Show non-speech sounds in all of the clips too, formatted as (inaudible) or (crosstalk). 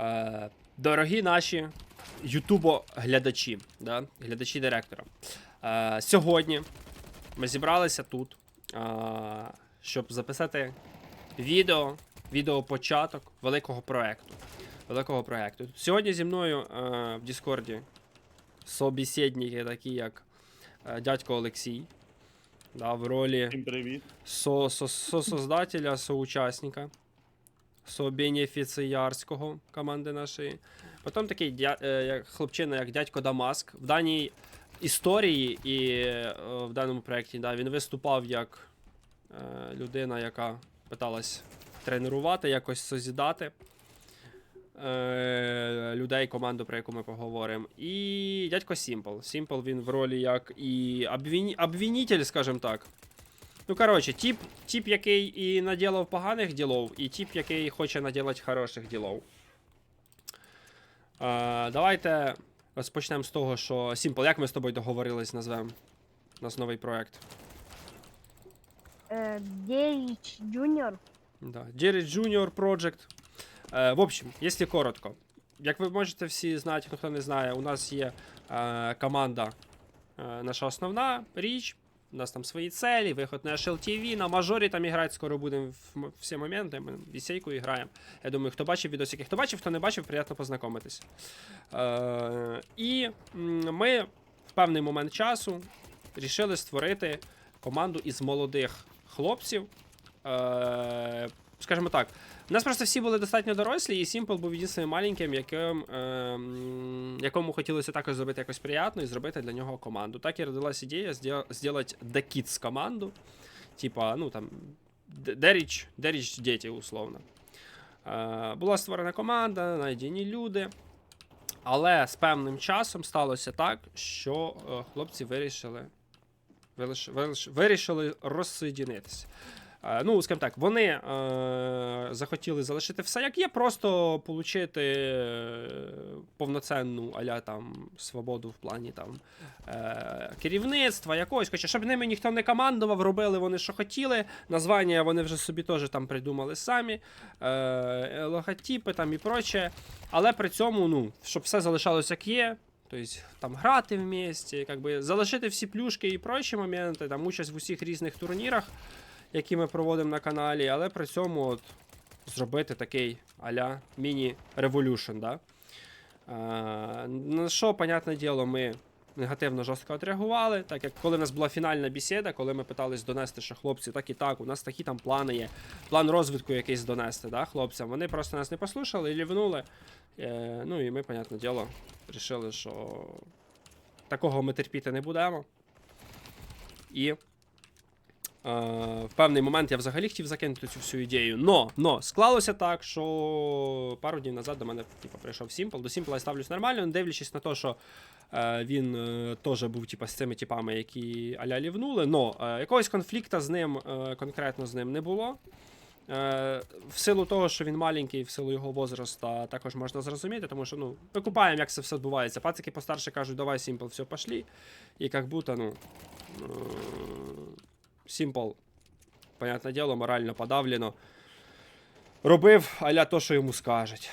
Е, дорогі наші ютубо-глядачі, да? глядачі директора. Е, сьогодні ми зібралися тут, е, щоб записати відео, відеопочаток великого проекту. Великого проекту. Сьогодні зі мною е, в Діскорді собеседники, такі як е, дядько Олексій. Да, в ролі привіт. со, со, сосоздателя, соучасника, собенефіціярського команди нашої. Потім такий дя, е, як хлопчина, як дядько Дамаск. В даній історії і е, в даному проєкті да, він виступав як е, людина, яка питалась тренувати, якось созідати. Людей, команду, про яку ми поговоримо. І дядько Сімпл. Сімпл він в ролі як і обвін... скажімо так. Ну, коротше, тип, тип, який і наділав поганих ділов, і тип, який хоче наділати хороших ділов. Е, давайте розпочнемо з того, що Сімпл, як ми з тобою договорились, назвемо нас новий проект. Э, Junior. Да. Junior Project. Е, в общем, якщо коротко, як ви можете всі знати, ну, хто не знає, у нас є е, команда е, наша основна річ. У нас там свої цілі, виход на HLTV, на мажорі там іграти, скоро будемо в всі моменти. Ми вісейку граємо. Я думаю, хто бачив відосики, хто бачив, хто не бачив, приємно познайомитись. Е, і ми в певний момент часу рішили створити команду із молодих хлопців. Е, скажімо так, у нас просто всі були достатньо дорослі, і Сімпл був єдиним маленьким, яким, е, якому хотілося також зробити якось приємно і зробити для нього команду. Так і родилась ідея зробити The Kids команду. Типа, ну там, Деріч, Деріч діти, условно. Е, була створена команда, знайдені люди. Але з певним часом сталося так, що е, хлопці вирішили, виріш- виріш- вирішили розсоєдинитися. Е, Ну, скажімо так, вони е, захотіли залишити все як є, просто отримати е, повноцінну аля там свободу в плані там е, керівництва якогось. Хоча, щоб ними ніхто не командував, робили вони, що хотіли. Названня вони вже собі теж там придумали самі, е, логотипи там і проче. Але при цьому, ну, щоб все залишалось як є. Тобто там грати как би, залишити всі плюшки і прочі моменти, там участь в усіх різних турнірах, які ми проводимо на каналі, але при цьому от, зробити такий аля міні-революшн. Да? Е, на що, понятне діло, ми негативно жорстко відреагували, так як коли в нас була фінальна бесіда, коли ми питались донести, що хлопці, так і так, у нас такі там плани є, план розвитку якийсь донести, да, хлопцям. Вони просто нас не послухали і лівнули. Е, ну і ми, понятне діло, вирішили, що такого ми терпіти не будемо. І в певний момент я взагалі хотів закинути цю всю ідею. Но, но склалося так, що пару днів назад до мене типу, прийшов Сімпл. До Сімпла я ставлюсь нормально, не дивлячись на те, що е, він е, теж був типу, з цими типами, які аля лівнули. Но е, якогось конфлікту з ним, е, конкретно з ним не було. Е, в силу того, що він маленький, в силу його возраста, також можна зрозуміти, тому що ну, ми купаємо, як це все відбувається. Пацики постарше кажуть, давай Simple, все, пошли. І як будто, ну. е, Simple, понятне діло, морально подавлено. Робив аля то, що йому скажуть.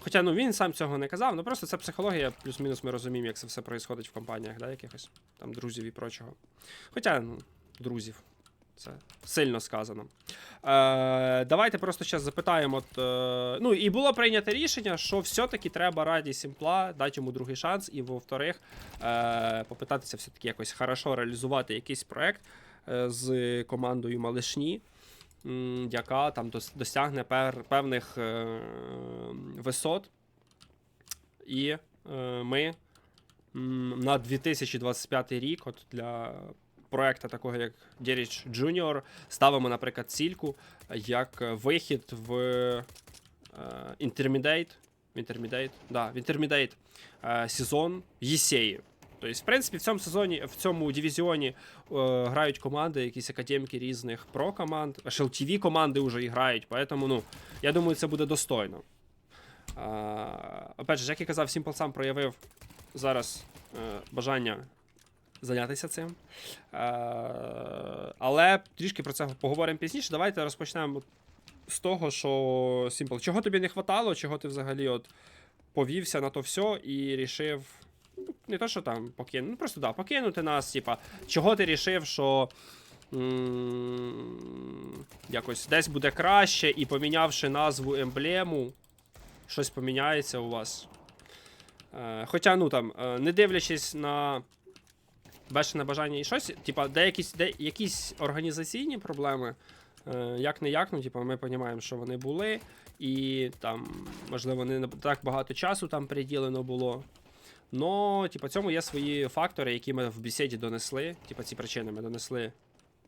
Хоча ну, він сам цього не казав, ну просто це психологія, плюс-мінус ми розуміємо, як це все відбувається в компаніях, да, якихось там друзів і прочого. Хоча, ну, друзів. Це сильно сказано. Е, давайте просто зараз запитаємо. От, е, ну, і було прийнято рішення, що все-таки треба раді Сімпла дати йому другий шанс, і, во-вторых, е, попитатися все-таки якось хорошо реалізувати якийсь проект з командою Малишні, яка там досягне певних е, висот. І е, ми на 2025 рік, от для проекта такого як Деріч Junior, ставимо, наприклад, цільку як е, вихід в е, в Intermediate, да, е, сезон Єсеї. Тобто, в принципі, в цьому сезоні, в цьому дивізіоні е, грають команди, якісь академіки різних про команд, HLTV команди вже грають, поэтому, ну, я думаю, це буде достойно. А, опять же, як я казав, Simple сам проявив зараз е, бажання зайнятися цим. Е, але трішки про це поговоримо пізніше. Давайте розпочнемо з того, що Сімпл, чого тобі не хватало, чого ти взагалі от повівся на то все і рішив. Ну, Не то, що там покинути, ну просто да, покинути нас, типа, чого ти рішив, що якось десь буде краще, і помінявши назву емблему, щось поміняється у вас. Е, хоча, ну там, е, не дивлячись на бешене бажання і щось, типа, де якісь, де якісь організаційні проблеми, е, як не як, ну, типа, ми розуміємо, що вони були, і там, можливо, не так багато часу там приділено було. Но, типа, цьому є свої фактори, які ми в бесіді донесли. Типа, ці причини ми донесли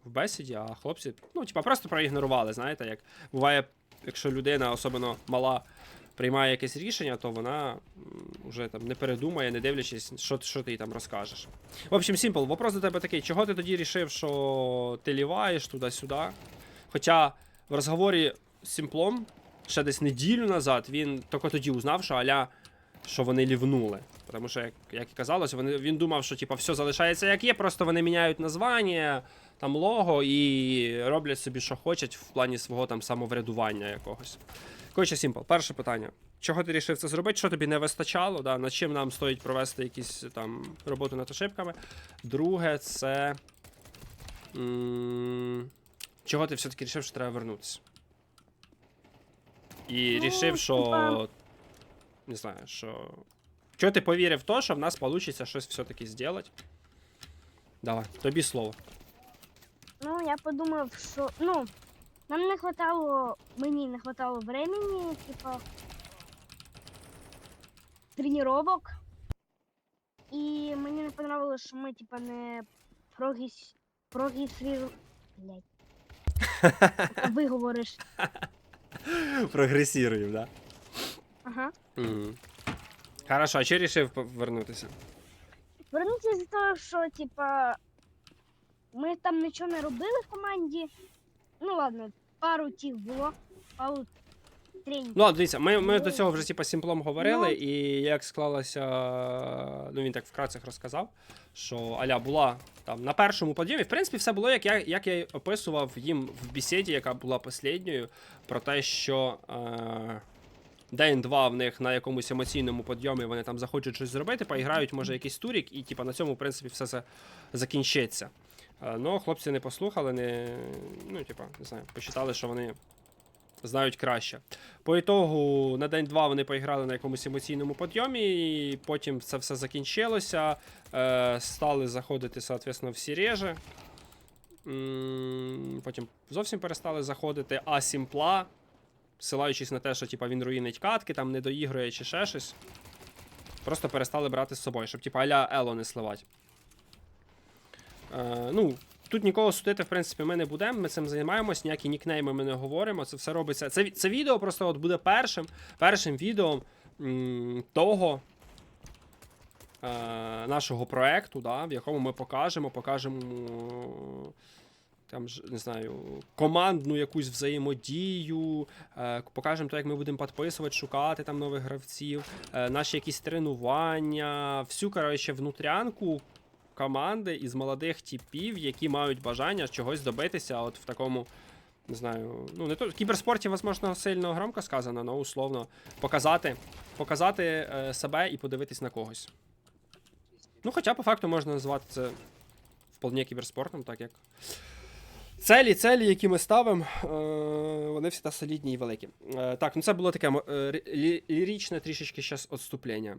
в бесіді, а хлопці, ну, типа, просто проігнорували, знаєте, як буває, якщо людина, особливо мала, приймає якесь рішення, то вона вже там не передумає, не дивлячись, що, що ти їй там розкажеш. В общем, Simple, вопрос до тебе такий: чого ти тоді рішив, що ти ліваєш туди-сюди? Хоча в розговорі з Сімплом ще десь неділю назад він тільки тоді узнав, що Аля, що вони лівнули. Тому що, як, як і казалось, вони, він думав, що типа, все залишається як є, просто вони міняють названня, там лого і роблять собі, що хочуть в плані свого там самоврядування якогось. Коротше, Сімпл, перше питання. Чого ти рішив це зробити? Що тобі не вистачало? Да? Над чим нам стоїть провести якісь там роботу над ошибками? Друге, це. м, Чого ти все-таки рішив, що треба вернутися? І Ну, рішив, що. Не знаю, що. Чого ти повірив в те, що в нас вийде щось все-таки зробити? Давай, тобі слово. Ну, я подумав, що ну, нам не хватало, мені не хватало времени, типа тренировок. І мені не понравилось, що ми, типа, не прогіс... прогісрі... Блять. А ви. Прогресіруємо, да? Ага. Угу. Хорошо, а чи рішив повернутися? Вернуться з того, що, типа, ми там нічого не робили в команді. Ну ладно, пару тих було, пару тренінгів. Ну, ладно, дивіться, ми, ми Ну, до цього вже типа сімплом говорили, ну. і як склалося, ну він так вкратце розказав, що Аля була там на першому подйомі. В принципі, все було, як я, як я й описував їм в бесіді, яка була послідньою, про те, що. Е- День два в них на якомусь емоційному підйомі вони там захочуть щось зробити, поіграють, може, якийсь турік, і типа на цьому, в принципі, все за- закінчиться. Е, Ну, хлопці не послухали, не, ну, типа, не знаю, посчитали, що вони знають краще. По ітогу на день два вони поіграли на якомусь емоційному підйомі, і потім це все закінчилося. Е, стали заходити, соответственно, всі режи. Потім зовсім перестали заходити, а Сімпла, ссилаючись на те, що типа, він руїнить катки, там не доігрує чи ще щось. Просто перестали брати з собою, щоб типа аля Ело не сливати. Е, ну, Тут нікого судити, в принципі, ми не будемо. Ми цим займаємось, ніякі нікнейми ми не говоримо. Це все робиться. Це, це відео просто от буде першим, першим відео м, того е, нашого проекту, да, в якому ми покажемо, покажемо. Там не знаю, командну якусь взаємодію, е, покажемо то, як ми будемо підписувати, шукати там нових гравців, е, наші якісь тренування, всю коротше, внутрянку команди із молодих типів, які мають бажання чогось добитися, от в такому, не знаю, ну не то в кіберспорті, можливо, сильно громко сказано, але условно показати, показати е, себе і подивитись на когось. Ну, хоча по факту можна назвати це вполне кіберспортом, так як. Целі, целі, які ми ставимо, е, вони всі солідні і великі. Е, так, ну це було таке е, рі- лі- ліричне трішечки зараз відступлення.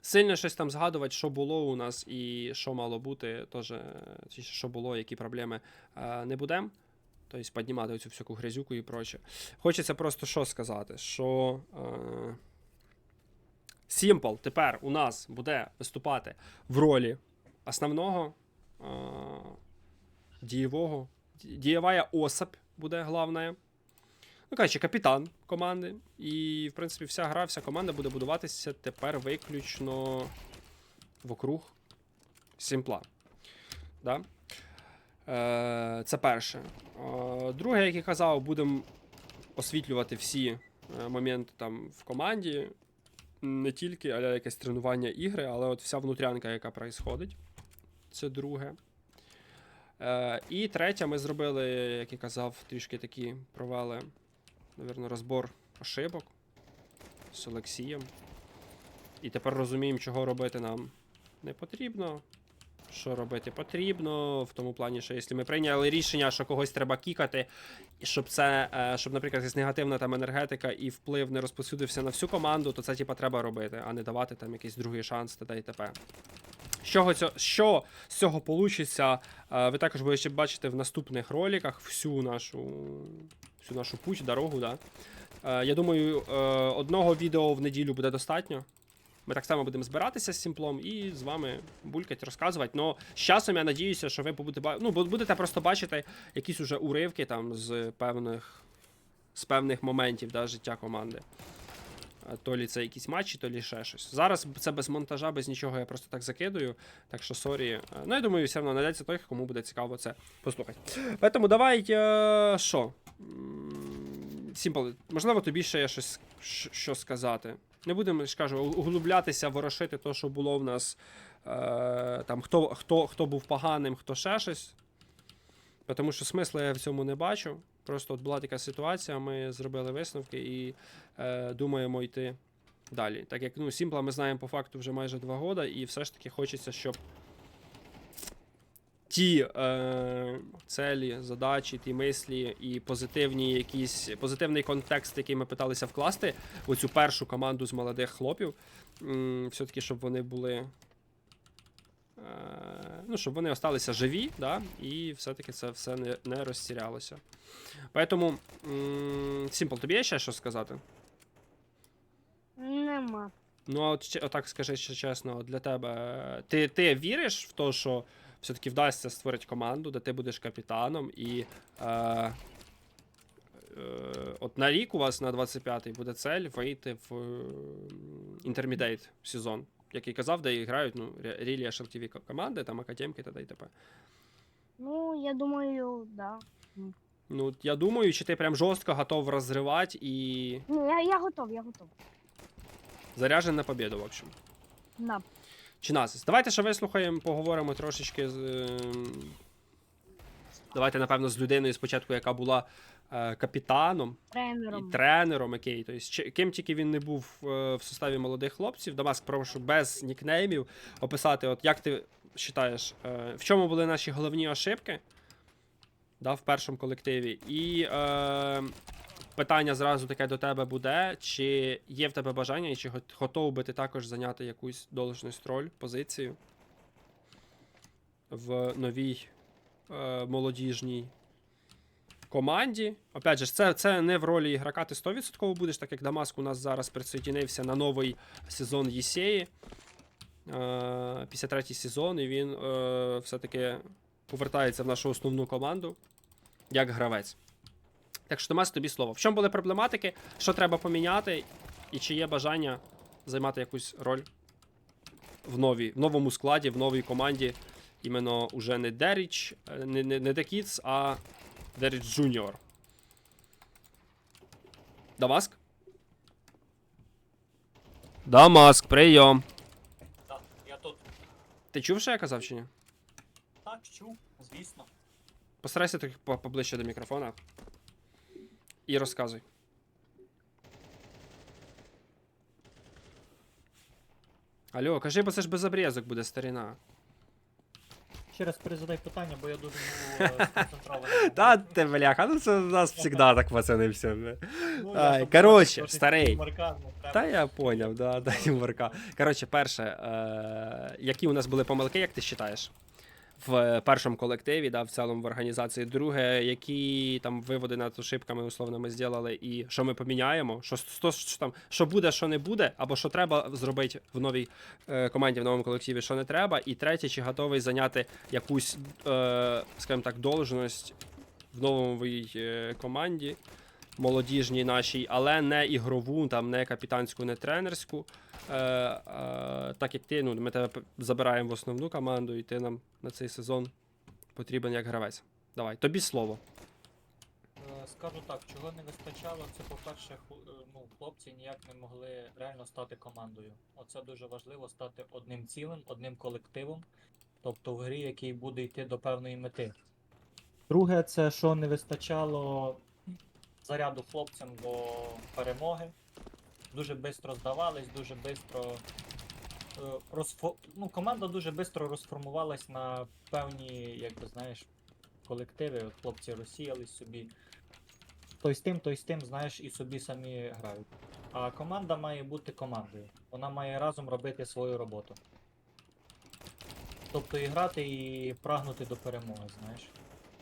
Сильно щось там згадувати, що було у нас і що мало бути, теж, що було, які проблеми не будемо. Тобто піднімати цю всяку грязюку і проче. Хочеться просто що сказати, що Simple тепер у нас буде виступати в ролі основного е, дієвого. Ді- Дієвая особь буде головна. Ну, коротше, капітан команди. І, в принципі, вся гра, вся команда буде будуватися тепер виключно вокруг Сімпла. Да? Е, це перше. Е, друге, як я казав, будемо освітлювати всі е, моменти там в команді. Не тільки аля якесь тренування ігри, але от вся внутрянка, яка происходить. Це друге. Е, і третє, ми зробили, як я казав, трішки такі провели навірно, розбор ошибок з Олексієм. І тепер розуміємо, чого робити нам не потрібно. Що робити потрібно, в тому плані, що якщо ми прийняли рішення, що когось треба кікати, щоб це, е, щоб, наприклад, якась негативна там енергетика і вплив не розповсюдився на всю команду, то це типа треба робити, а не давати там якийсь другий шанс т.д. і т.п. Цього, що з цього получиться, е, ви також будете бачити в наступних роликах всю нашу, всю нашу путь, дорогу. Да? Е, Я думаю, е, одного відео в неділю буде достатньо. Ми так само будемо збиратися з сімплом і з вами булькать, розказувати. Но з часом я надіюся, що ви будете, ну, будете просто бачити якісь уже уривки там з певних, з певних моментів да, життя команди. Е, То лі це якісь матчі, то лі ще щось. Зараз це без монтажа, без нічого я просто так закидую. Так що сорі. Е, Ну, я думаю, все одно знайдеться той, кому буде цікаво це послухати. Поэтому давай. е, Що? Сімпл, можливо, тобі ще є щось що сказати. Не будемо, ж кажу, углублятися, ворошити то, що було в нас. Е, там, хто, хто, хто був поганим, хто ще щось. Тому що смисла я в цьому не бачу. Просто от була така ситуація, ми зробили висновки і е, думаємо йти далі. Так як ну, Сімпла ми знаємо по факту вже майже два роки, і все ж таки хочеться, щоб ті е, целі, задачі, ті мислі і позитивні якісь позитивний контекст, який ми питалися вкласти у цю першу команду з молодих хлопів, все-таки, щоб вони були. Е, ну, щоб вони осталися живі, да, і все-таки це все не, не розтірялося. Поэтому, Сімпл, тобі є ще що сказати? Нема. Ну, а от отак скажи ще чесно, для тебе. Ти, ти віриш в те, що все-таки вдасться створити команду, де ти будеш капітаном, і е, е, от на рік у вас на 25-й буде цель вийти в інтермідейт сезон, який казав, де грають ну, ре- рілі HLTV команди, там академки та і т.п. Ну, я думаю, да. Ну, я думаю, чи ти прям жорстко готов розривати і Ну, я, я готов, я готов. заряжен на победу, в общем. Да. Чи нас? Давайте ще вислухаємо, поговоримо трошечки з. ем, Давайте, напевно, з людиною спочатку, яка була капітаном Тренером. і тренером, окей. Тобто, чи- ким тільки він не був е, в составі молодих хлопців. Дамаск, прошу без нікнеймів описати, от як ти вважаєш, е, в чому були наші головні ошибки да, в першому колективі. І е, питання зразу таке до тебе буде: чи є в тебе бажання, і чи гот- готов би ти також зайняти якусь должність роль, позицію в новій е, молодіжній команді. Опять же, це, це не в ролі ігрока, ти 100% будеш, так як Дамаск у нас зараз присоединився на новий сезон Єсеї. Е, 53-й сезон, і він е, все-таки повертається в нашу основну команду як гравець. Так що, Дамаск, тобі слово. В чому були проблематики? Що треба поміняти? І чи є бажання займати якусь роль в, новій, в новому складі, в новій команді? Іменно уже не Деріч, е, не, не, не Kids, а Деріч Джуніор. Дамаск? Дамаск, прийом. Так, я тут Ти чув, що я казав чи ні? так чув, звісно. Постарайся трохи по- поближче до мікрофона. І розказуй. Алло, кажи, бо це ж без обрізок буде старіна. Ще раз перезадай питання, бо я дуже був. Та ти, бляха, ну це у нас завжди так, пацани, все. Ну, Ай, коротше, старий. ну. Та я поняв, да, да, юморка. Коротше, перше, е, які у нас були помилки, як ти вважаєш? В першому колективі, да, в цілому в організації. Друге, які там виводи над ошибками условно ми зробили, і що ми поміняємо, що, що, що там, що буде, що не буде, або що треба зробити в новій е, команді, в новому колективі, що не треба. І третє, чи готовий зайняти якусь, е, скажімо так, должність в новій е, команді, молодіжній нашій, але не ігрову, там, не капітанську, не тренерську. Е, е, так як ти, ну, ми тебе забираємо в основну команду, і ти нам на цей сезон потрібен як гравець. Давай, тобі слово. Е, Скажу так, чого не вистачало, це по-перше, е, ну, хлопці ніяк не могли реально стати командою. Оце дуже важливо стати одним цілим, одним колективом, тобто в грі, який буде йти до певної мети. Друге, це що не вистачало заряду хлопцям до перемоги. Дуже швидко здавались, дуже швидко. Розфо... Ну, команда дуже швидко розформувалась на певні, як би знаєш, колективи. От хлопці розсіялись собі. Той з тим, той з тим, знаєш, і собі самі грають. А команда має бути командою. Вона має разом робити свою роботу. Тобто і грати, і прагнути до перемоги, знаєш.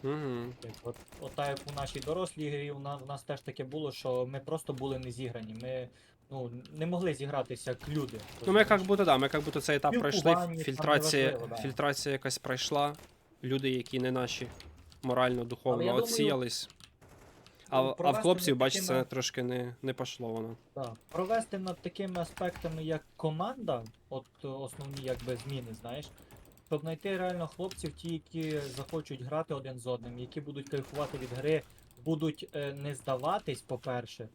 Угу. От, от так як у нашій дорослій грі, у нас, у нас теж таке було, що ми просто були не зіграні. Ми ну, не могли зігратися як люди. Ну, ми як будто, да, ми як будто цей етап пройшли, фільтрація, да. фільтрація якась пройшла. Люди, які не наші морально, духовно думаю, отсіялись. А, ну, в- а в хлопців, це такими- трошки не, не пошло воно. Да. Провести над такими аспектами, як команда, от основні якби зміни, знаєш, щоб знайти реально хлопців, ті, які захочуть грати один з одним, які будуть кайфувати від гри, будуть е, не здаватись, по-перше.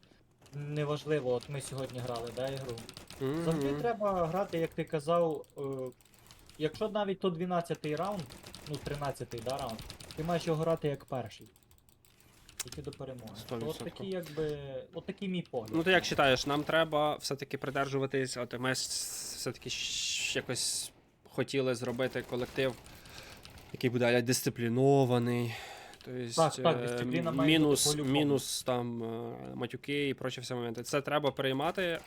Неважливо, от ми сьогодні грали, да, ігру. Завжди Мгм. треба грати, як ти казав. Е, якщо навіть то 12-й раунд, ну 13-й да, раунд, ти маєш його грати як перший. Йти до перемоги. То От такий, якби. От такий мій погляд. Ну, ти як вважаєш, нам треба все-таки придержуватись, от ми все-таки якось хотіли зробити колектив, який буде дисциплінований. Тобто, Так, так, е, мінус, мінус там е, матюки і прочі всі моменти. Це треба приймати.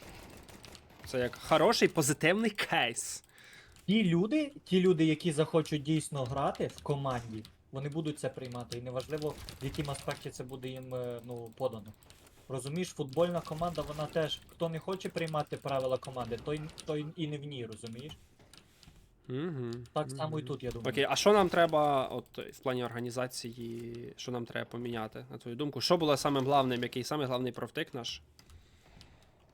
Це як хороший позитивний кейс. Ті люди, ті люди, які захочуть дійсно грати в команді, вони будуть це приймати. І неважливо, в якому аспекті це буде їм е, ну, подано. Розумієш, футбольна команда, вона теж, хто не хоче приймати правила команди, той, той і не в ній, розумієш? Угу. Так само і тут, я думаю. Окей, а що нам треба, от в плані організації, що нам треба поміняти, на твою думку? Що було самим главним, який самий главний провтик наш?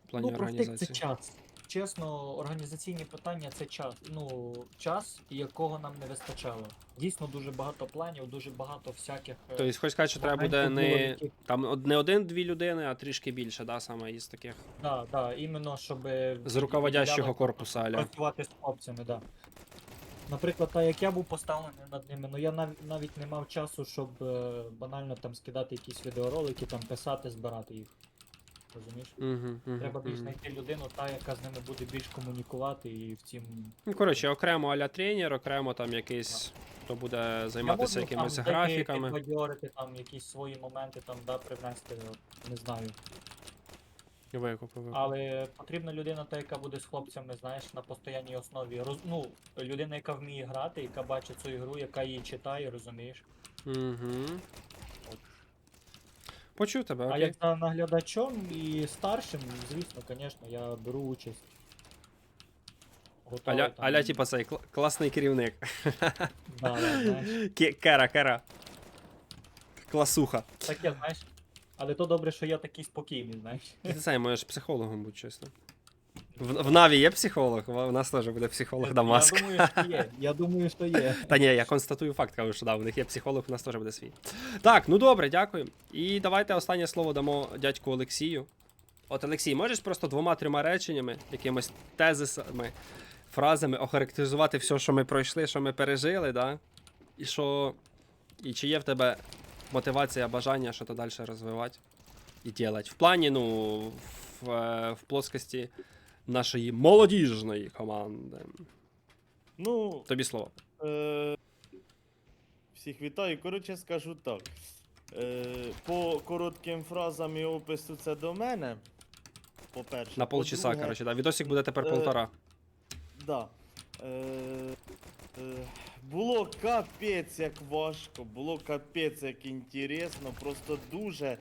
В плані Ну, профтик це організації? час. Чесно, організаційні питання це час. Ну, час, якого нам не вистачало. Дійсно, дуже багато планів, дуже багато всяких. е, Тобто, хоч сказати, що треба буде моментів було, не які- там од- не один-дві людини, а трішки більше, да, саме із таких Да, да, іменно щоб з руководящого корпусу, аля. працювати з хлопцями, да. Наприклад, так як я був поставлений над ними, ну я нав- навіть не мав часу, щоб е, банально там скидати якісь відеоролики, там писати, збирати їх. Розумієш? Угу, угу, Треба більш знайти людину, та, яка з ними буде більш комунікувати і в цім. Ну, коротше, окремо аля тренер, окремо там якийсь, хто буде займатися Я можу, якимись там, графіками. Підбадьорити, там якісь свої моменти там, да, привнести, от, не знаю. Викуп, викуп. Але потрібна людина, та, яка буде з хлопцями, знаєш, на постійній основі. Роз... Ну, людина, яка вміє грати, яка бачить цю ігру, яка її читає, розумієш. Угу. От. Почув тебе, А окей. як за наглядачом і старшим, звісно, звісно, я беру участь. Готовий Аля, там, аля, типа цей кл- класний керівник. Да, да, знаєш. Ке- Кера, кера. Класуха. Таке, знаєш. Але то добре, що я такий спокійний, знаєш. Ти це можеш психологом бути, чесно. В, в Наві є психолог, в у нас теж буде психолог Дамаск. Я думаю, що є. Я думаю, що є. (laughs) Та ні, я констатую факт, кажу, що да, у них є психолог, у нас теж буде свій. Так, ну добре, дякую. І давайте останнє слово дамо дядьку Олексію. От Олексій, можеш просто двома-трьома реченнями, якимось тезисами, фразами охарактеризувати все, що ми пройшли, що ми пережили, да? І що. І чи є в тебе мотивація, бажання що то далі розвивати і робити. В плані, ну, в, е, в плоскості нашої молодіжної команди. Ну, Тобі слово. е- всіх вітаю. Коротше, скажу так. Е- по коротким фразам і опису це до мене. По-перше. На полчаса, коротше, да. Відосик буде тепер е, полтора. Да. Е- е- було капець як важко, було капець як інтересно, просто дуже,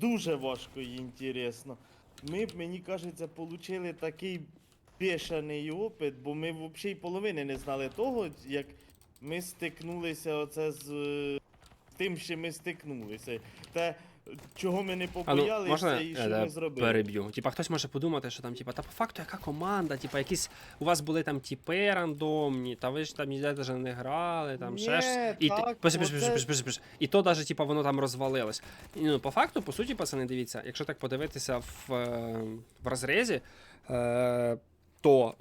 дуже важко і інтересно. Ми мені кажеться, отримали такий бешений опит, бо ми взагалі половини не знали того, як ми стикнулися оце з е, тим, що ми стикнулися. Те, чого ми не ну, побоялися можна і е, що да, ми зробили. переб'ю? Типа хтось може подумати, що там, типа, та по факту яка команда, типа, якісь у вас були там типи рандомні, та ви ж там ніде даже не грали, там ще ж. І, так, то даже, типа, воно там розвалилось. І, ну, по факту, по суті, пацани, дивіться, якщо так подивитися в, е, в розрізі, е, то.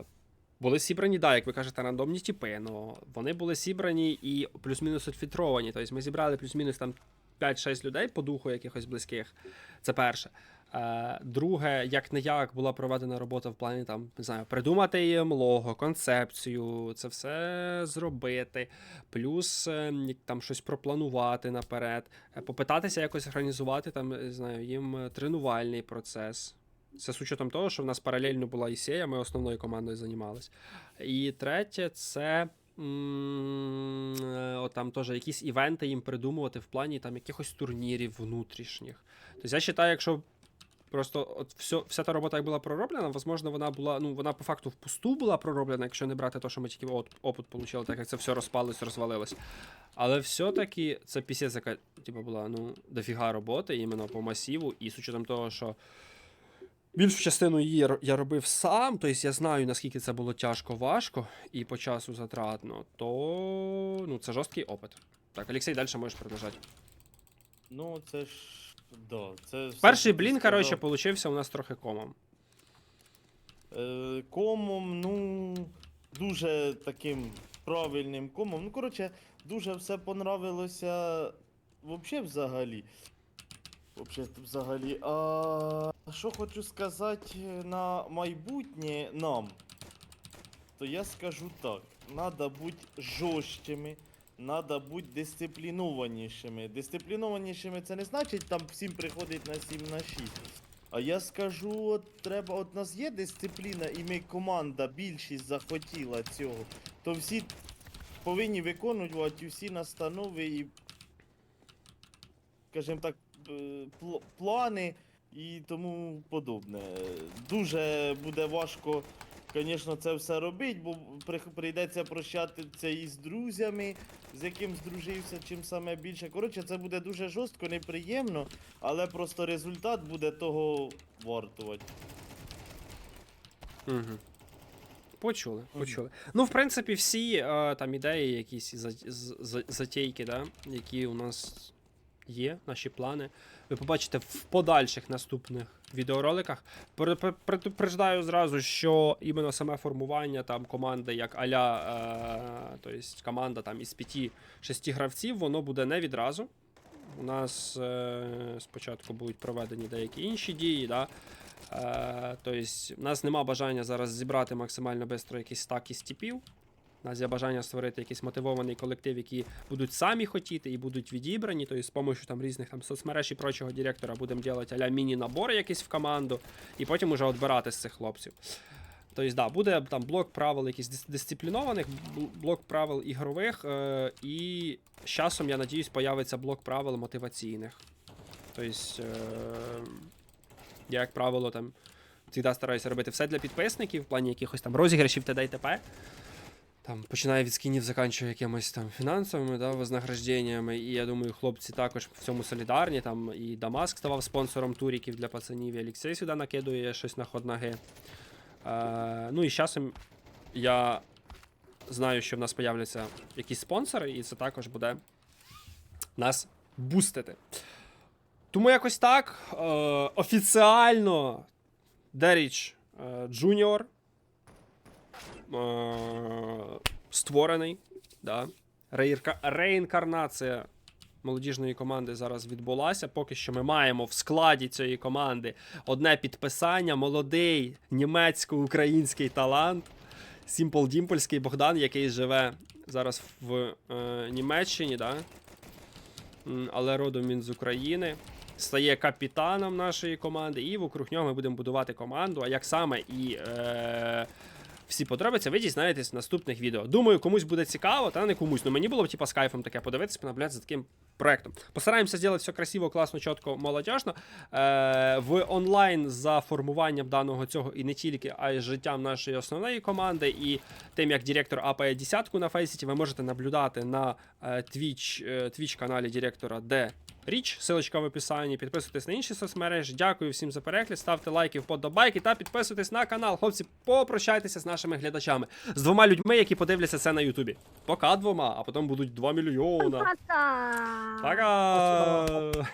Е, були зібрані, да, як ви кажете, рандомні типи, але вони були зібрані і плюс-мінус відфільтровані. Тобто ми зібрали плюс-мінус там 5-6 людей по духу якихось близьких. Це перше. Е, друге, як не як була проведена робота в плані там, не знаю, придумати їм лого, концепцію, це все зробити, плюс е, там щось пропланувати наперед, е, попитатися якось організувати там, знаю, їм тренувальний процес. Це з учетом того, що в нас паралельно була і сея, ми основною командою займалися. І третє, це. Е, там теж якісь івенти їм придумувати в плані там якихось турнірів внутрішніх. Тобто я вважаю, якщо просто от все, вся та робота як була пророблена, можливо, вона була, ну, вона по факту впусту була пророблена, якщо не брати те, що ми тільки от, опит отримали, так як це все розпалось, розвалилось. Але все-таки це пісець, яка типу, була ну, дофіга роботи іменно по масиву, і з учетом того, що більшу частину її я робив сам, тобто я знаю, наскільки це було тяжко, важко і по часу затратно, то ну, це жорсткий опит. Так, Олексій, далі можеш продовжати. Ну, це ж. Да, це Перший блін, коротше, получився у нас трохи комом. Е, комом, ну, дуже таким правильним комом. Ну, коротше, дуже все понравилося вообще взагалі. Взагалі. А що хочу сказати на майбутнє нам, то я скажу так: надо бути жорсткими, надо бути дисциплінованішими. Дисциплінованішими це не значить там всім приходить на 7 на 6. А я скажу, от треба, от нас є дисципліна, і ми команда, більшість захотіла цього, то всі повинні виконувати всі настанови і, скажімо так, плани і тому подобне. Дуже буде важко, звісно, це все робити, бо прийдеться прощатися із друзями, з яким здружився, чим саме більше. Коротше, це буде дуже жорстко, неприємно, але просто результат буде того вартувати. Угу. Почули, почули. Ну, в принципі, всі е, там ідеї, якісь за, за, затейки, да, які у нас є, наші плани. Ви побачите в подальших наступних відеороликах. Предупреждаю зразу, що іменно саме формування там команди, як аля, е, то есть команда там із 5-6 гравців, воно буде не відразу. У нас е, спочатку будуть проведені деякі інші дії, да, Е, тобто, в нас нема бажання зараз зібрати максимально швидко якийсь стак із типів. У нас є бажання створити якийсь мотивований колектив, які будуть самі хотіти і будуть відібрані. Тобто, з допомогою там різних там соцмереж і прочого директора будемо робити аля міні-набори якісь в команду, і потім уже відбирати з цих хлопців. Тобто, да, буде там блок правил дис- дисциплінованих, блок правил ігрових, е, і з часом, я надіюсь, появиться блок правил мотиваційних. Тобто, е, я, як правило, там завжди стараюся робити все для підписників, в плані якихось там розіграшів т.д. і т.п. Там починає від скінів, заканчує якимось там фінансовими да, вознагражденнями. І я думаю, хлопці також в цьому солідарні. Там і Дамаск ставав спонсором туріків для пацанів, і Олексій сюди накидує щось на ход ноги. Е, ну і з часом я знаю, що в нас появляться якісь спонсори, і це також буде нас бустити. Тому якось так. Е, офіціально Деріч е, Джуніор створений. Да. Реінкарнація молодіжної команди зараз відбулася. Поки що ми маємо в складі цієї команди одне підписання: молодий німецько-український талант. Сімпл Дімпольський Богдан, який живе зараз в е, Німеччині, да? Але родом він з України. Стає капітаном нашої команди, і вокруг нього ми будемо будувати команду. А як саме і е, всі подробиці, ви дізнаєтесь в наступних відео. Думаю, комусь буде цікаво, та не комусь. Ну мені було б типа з кайфом таке подивитися, понаблюдати за таким проектом. Постараємося зробити все красиво, класно, чітко, молодіжно. Е, в онлайн за формуванням даного цього і не тільки, а й життям нашої основної команди, і тим, як директор апає десятку на фейсіті, ви можете наблюдати на е, Twitch, е, Twitch каналі директора Д. Річ, силочка в описанні. Підписуйтесь на інші соцмережі. Дякую всім за перегляд. Ставте лайки, вподобайки та підписуйтесь на канал. Хлопці, попрощайтеся з нашими глядачами, з двома людьми, які подивляться це на Ютубі. Пока двома, а потім будуть 2 мільйона. Пока. Пока!